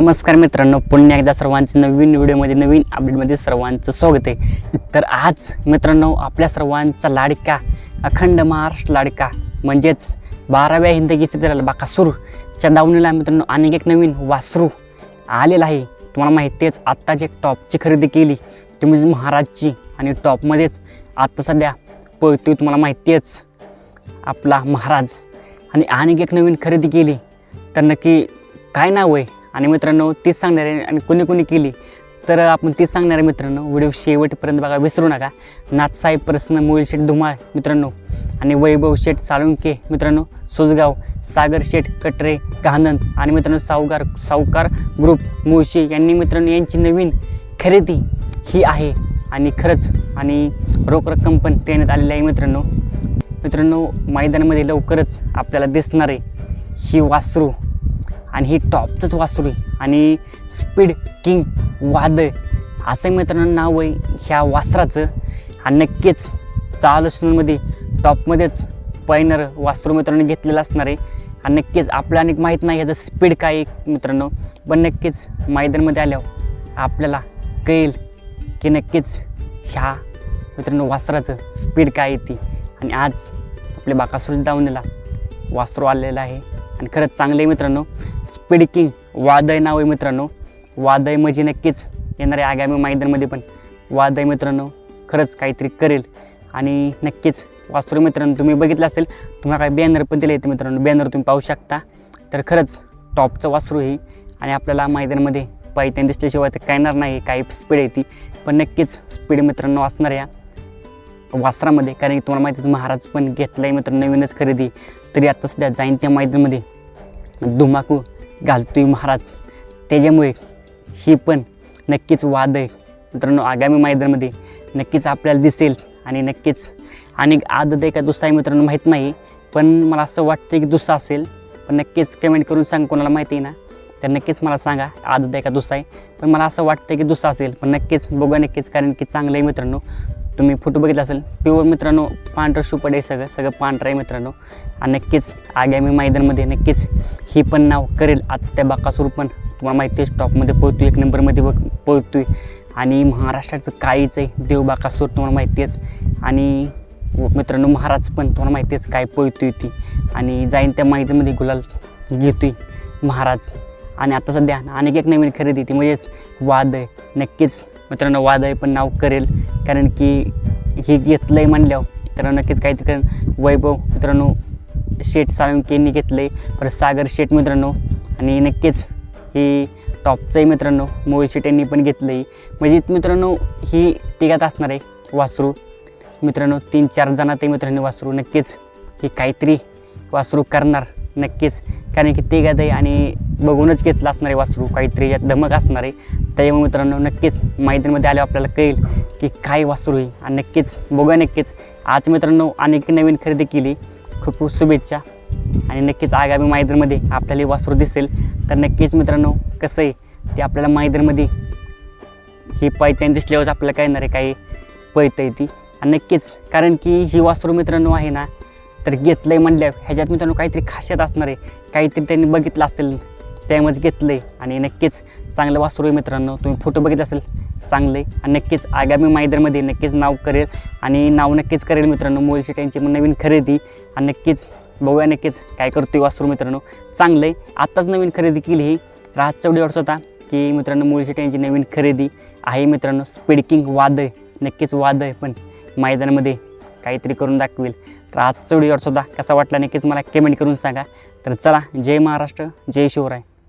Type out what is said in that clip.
नमस्कार मित्रांनो पुन्हा एकदा सर्वांचं नवीन व्हिडिओमध्ये नवीन अपडेटमध्ये सर्वांचं स्वागत आहे. तर आज मित्रांनो आपल्या सर्वांचा लाडका अखंड महाराष्ट्र लाडका म्हणजेच बाराव्या हिंद केसरीला बाकासूरच्या दावणीला मित्रांनो अनेक एक नवीन वासरू आलेला आहे. तुम्हाला माहिती आहेच जे एक टॉपची खरेदी केली. ती म्हणजे महाराजची आणि टॉपमध्येच आत्ता सध्या पळतोय तुम्हाला माहिती आहेच आपला महाराज. आणि अनेक एक नवीन खरेदी केली. तर नक्की काय नाव आहे? आणि मित्रांनो तीच सांगणारे आणि कोणी कोणी केली तर आपण तीच सांगणारे मित्रांनो व्हिडिओ शेवटपर्यंत बघा विसरू नका. नाथसाहेब प्रश्न मुळी शेठ धुमाळ मित्रांनो. आणि वैभव शेठ साळुंके मित्रांनो. सुजगाव सागर शेठ कटरे गानंद आणि मित्रांनो सावकार सावकार ग्रुप मुळशी यांनी मित्रांनो यांची नवीन खरेदी ही आहे. आणि खरंच आणि रोख रक्कम पण देण्यात आलेली आहे मित्रांनो. मित्रांनो मैदानामध्ये लवकरच आपल्याला दिसणारे ही वासरू. आणि ही टॉपचंच वासरू आहे. आणि स्पीड किंग वादळ असं मित्रांनो नाव आहे ह्या वासराचं आणि नक्कीच चालू सुनमध्ये टॉपमध्येच पैनर वासरू मित्रांनो घेतलेलं असणार आहे. आणि नक्कीच आपल्याला अनेक माहीत नाही याचं स्पीड काय आहे मित्रांनो. पण नक्कीच मैदानमध्ये आल्यावर आपल्याला कळेल की नक्कीच ह्या मित्रांनो वासराचं स्पीड काय ती. आणि आज आपल्या बाकासूर दावणीला वासरू आलेलं आहे. आणि खरंच चांगले मित्रांनो. स्पीड किंग वादय नाव आहे मित्रांनो. वादय म्हणजे नक्कीच येणाऱ्या आगामी मैदानमध्ये पण वादय मित्रांनो खरंच काहीतरी करेल. आणि नक्कीच वासरू मित्रांनो तुम्ही बघितलं असेल तुम्हाला काही बॅनर पण दिले येते मित्रांनो. बॅनर तुम्ही पाहू शकता. तर खरंच टॉपचं वासरू आहे. आणि आपल्याला मैदानामध्ये पायथ्यान दिसल्याशिवाय तर येणार नाही काही स्पीड आहे ती. पण नक्कीच स्पीड मित्रांनो असणार या वासरामध्ये कारण की तुम्हाला माहितीच महाराज पण घेतलं आहे मित्र नवीनच खरेदी. तरी आता सध्या जाईन त्या मैदानामध्ये. धुमाकू घालतोय महाराज. त्याच्यामुळे ही पण नक्कीच वाद आहे. मित्रांनो आगामी मैदानामध्ये नक्कीच आपल्याला दिसेल आणि नक्कीच आणि आदत आहे का दुसरा आहे मित्रांनो माहीत नाही. पण मला असं वाटतं की दुसरा असेल. पण नक्कीच कमेंट करून सांग कोणाला माहिती आहे ना. तर नक्कीच मला सांगा आदत आहे का दुसरा आहे. पण मला असं वाटतं की दुसरा असेल. पण नक्कीच बघा नक्कीच कारण की चांगलं आहे मित्रांनो. तुम्ही फोटो बघितला असेल? प्युअर मित्रांनो पांढरं शुपड आहे सगळं सगळं पांढरं आहे मित्रांनो. आणि नक्कीच आगामी मैदानमध्ये नक्कीच ही पण नाव करेल. आज त्या बाकासूर पण तुम्हाला माहिती आहे टॉपमध्ये पळतोय एक नंबरमध्ये बघ आहे आणि महाराष्ट्राचं काहीच आहे देव बाकासूर तुम्हाला माहिती आहेच. आणि मित्रांनो महाराज पण तुम्हाला माहिती आहेच काय पळतोय ती. आणि जाईन त्या माहितीमध्ये गुलाल घेतो आहे महाराज. आणि आता सध्या अनेक एक नवीन खरेदी ती. म्हणजेच वादय नक्कीच मित्रांनो वादय पण नाव करेल. कारण की हे घेतलं आहे म्हणल्यावर तर नक्कीच काहीतरी करेल वैभव मित्रांनो शेठ साळुंकेंनी घेतलं आहे परत सागर शेठ मित्रांनो आणि नक्कीच ही टॉपचंही मित्रांनो मोळी शेट यांनी पण घेतलं आहे म्हणजे मित्रांनो ही तिघात असणार आहे वासरू. मित्रांनो तीन चार जणात आहे मित्रांनो वासरू. नक्कीच ही काहीतरी वासरू करणार नक्कीच. कारण की ते आहे आणि बघूनच घेतलं असणार आहे वासरू काहीतरी यात धमक असणार आहे. त्याच्यामुळे मित्रांनो नक्कीच मैदानमध्ये आल्यावर आपल्याला कळेल की काय वासरू आहे. आणि नक्कीच बघूया नक्कीच. आज मित्रांनो अनेक नवीन खरेदी केली. खूप खूप शुभेच्छा. आणि नक्कीच आगामी मैदानमध्ये आपल्याला हे वासरू दिसेल. तर नक्कीच मित्रांनो कसं आहे ते आपल्याला मैदानमध्ये ही पैत्यान दिसल्यावर आपल्याला काय येणार आहे काही पळतं ती. आणि नक्कीच कारण की ही वासरू मित्रांनो आहे ना तर घेतलं आहे म्हणल्या ह्याच्यात मित्रांनो काहीतरी खासियत असणार आहे. काहीतरी त्यांनी बघितलं असेल त्यामुळेच घेतलं आहे आणि नक्कीच चांगलं वासरू आहे मित्रांनो. तुम्ही फोटो बघित असेल चांगलं आहे आणि नक्कीच आगामी मैदानमध्ये नक्कीच नाव करेल आणि नाव नक्कीच करेल मित्रांनो. मोलशी त्यांची मग नवीन खरेदी आणि नक्कीच बघूया नक्कीच काय करतो वासरू मित्रांनो. चांगलं आहे आत्ताच नवीन खरेदी केली ही. तर आजचा व्हिडिओ वाटत होता की मित्रांनो मुळशी यांची नवीन खरेदी आहे मित्रांनो. स्पीडकिंग वादळ नक्कीच वादळ पण मैदानामध्ये काहीतरी करून दाखवेल. तर आजचा व्हिडिओ सुद्धा कसा वाटला नक्कीच मला कमेंट करून सांगा. तर चला जय महाराष्ट्र जय शिवराय.